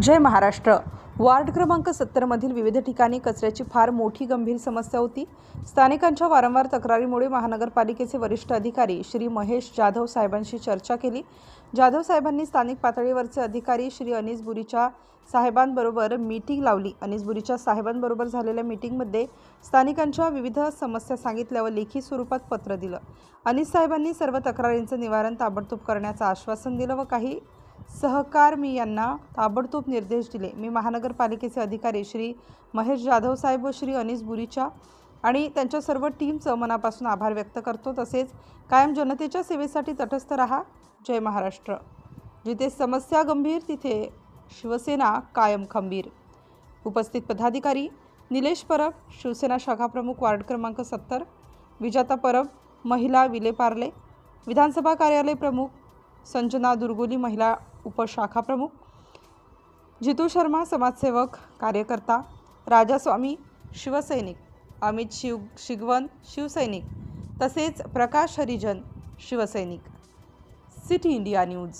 जय Maharashtra. Ward क्रमांक सत्तरमधील विविध ठिकाणी कचऱ्याची फार मोठी गंभीर समस्या होती. स्थानिकांच्या वारंवार तक्रारीमुळे महानगरपालिकेचे वरिष्ठ अधिकारी श्री महेश जाधव साहेबांशी चर्चा केली. जाधव साहेबांनी स्थानिक पातळीवरचे अधिकारी श्री अनिस बुरीच्या साहेबांबरोबर मीटिंग लावली. अनिस बुरीच्या साहेबांबरोबर झालेल्या मीटिंगमध्ये स्थानिकांच्या विविध समस्या सांगितल्या व लेखी स्वरूपात पत्र दिलं. अनिस साहेबांनी सर्व तक्रारींचं निवारण ताबडतोब करण्याचं आश्वासन दिलं व काही सहकार मी यांना ताबडतोब निर्देश दिले. मी महानगरपालिकेचे अधिकारी श्री महेश जाधव साहेब व श्री अनिस बुरीच्या आणि त्यांच्या सर्व टीमचं मनापासून आभार व्यक्त करतो. तसेच कायम जनतेच्या सेवेसाठी तटस्थ रहा. जय महाराष्ट्र. जिथे समस्या गंभीर तिथे शिवसेना कायम खंबीर. उपस्थित पदाधिकारी निलेश परब शिवसेना शाखाप्रमुख वार्ड क्रमांक सत्तर विजाता परब महिला विलेपार्ले विधानसभा कार्यालय प्रमुख संजना दुर्गोली महिला उपशाखा प्रमुख जितू शर्मा समाजसेवक कार्यकर्ता राजास्वामी शिवसैनिक अमित शिव शिगवन शिवसैनिक तसेच प्रकाश हरिजन शिवसैनिक. City India news.